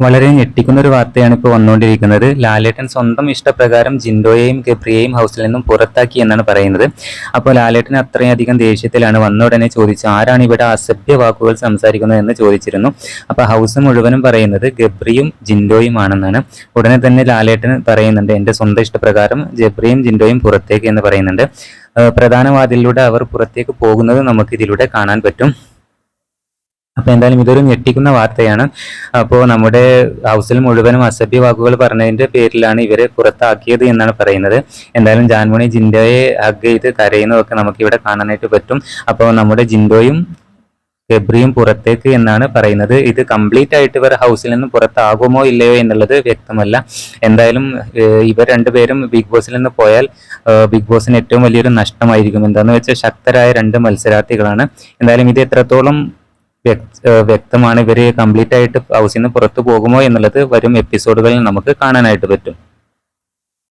വളരെ ഞെട്ടിക്കുന്ന ഒരു വാർത്തയാണ് ഇപ്പോൾ വന്നുകൊണ്ടിരിക്കുന്നത്. ലാലേട്ടൻ സ്വന്തം ഇഷ്ടപ്രകാരം ജിൻഡോയെയും ഗബ്രിയെയും ഹൗസിൽ നിന്നും പുറത്താക്കി എന്നാണ് പറയുന്നത്. അപ്പോൾ ലാലേട്ടൻ അത്രയധികം ദേഷ്യത്തിലാണ്. വന്ന ഉടനെ ചോദിച്ചു ആരാണ് ഇവിടെ അസഭ്യ വാക്കുകൾ സംസാരിക്കുന്നത്? എന്ന് ചോദിച്ചിരുന്നു. അപ്പോൾ ഹൗസ് മുഴുവനും പറയുന്നത് ഗബ്രിയും ജിൻഡോയും ആണെന്നാണ് ഉടനെ തന്നെ ലാലേട്ടൻ പറയുന്നുണ്ട് എന്റെ സ്വന്തം ഇഷ്ടപ്രകാരം ജബ്രിയും ജിൻഡോയും പുറത്തേക്ക് എന്ന് പറയുന്നുണ്ട്. പ്രധാന വാതിലിലൂടെ അവർ പുറത്തേക്ക് പോകുന്നത് നമുക്ക് ഇതിലൂടെ കാണാൻ പറ്റും. അപ്പൊ എന്തായാലും ഇതൊരു ഞെട്ടിക്കുന്ന വാർത്തയാണ്. അപ്പോൾ നമ്മുടെ ഹൗസിൽ മുഴുവനും അസഭ്യ വാക്കുകൾ പറഞ്ഞതിന്റെ പേരിലാണ് ഇവരെ പുറത്താക്കിയത് എന്നാണ് പറയുന്നത്. എന്തായാലും ജാൻമണി ജിൻഡോയെ ഹഗ് ചെയ്ത് കരയുന്നതൊക്കെ നമുക്ക് ഇവിടെ കാണാനായിട്ട് പറ്റും. അപ്പോൾ നമ്മുടെ ജിൻഡോയും ഫെബ്രിയും പുറത്തേക്ക് എന്നാണ് പറയുന്നത്. ഇത് കംപ്ലീറ്റ് ആയിട്ട് ഇവർ ഹൗസിൽ നിന്ന് പുറത്താകുമോ ഇല്ലയോ എന്നുള്ളത് വ്യക്തമല്ല. എന്തായാലും ഇവർ രണ്ടുപേരും ബിഗ് ബോസിൽ നിന്ന് പോയാൽ ബിഗ് ബോസിന് ഏറ്റവും വലിയൊരു നഷ്ടമായിരിക്കും. എന്താണെന്ന് വെച്ചാൽ ശക്തരായ രണ്ട് മത്സരാർത്ഥികളാണ്. എന്തായാലും ഇത് എത്രത്തോളം വ്യക്തമാണ് ഇവർ കംപ്ലീറ്റ് ആയിട്ട് ഹൗസിൽ നിന്ന് പുറത്തു പോകുമോ എന്നുള്ളത് വരും എപ്പിസോഡുകളിൽ നമുക്ക് കാണാനായിട്ട് പറ്റും.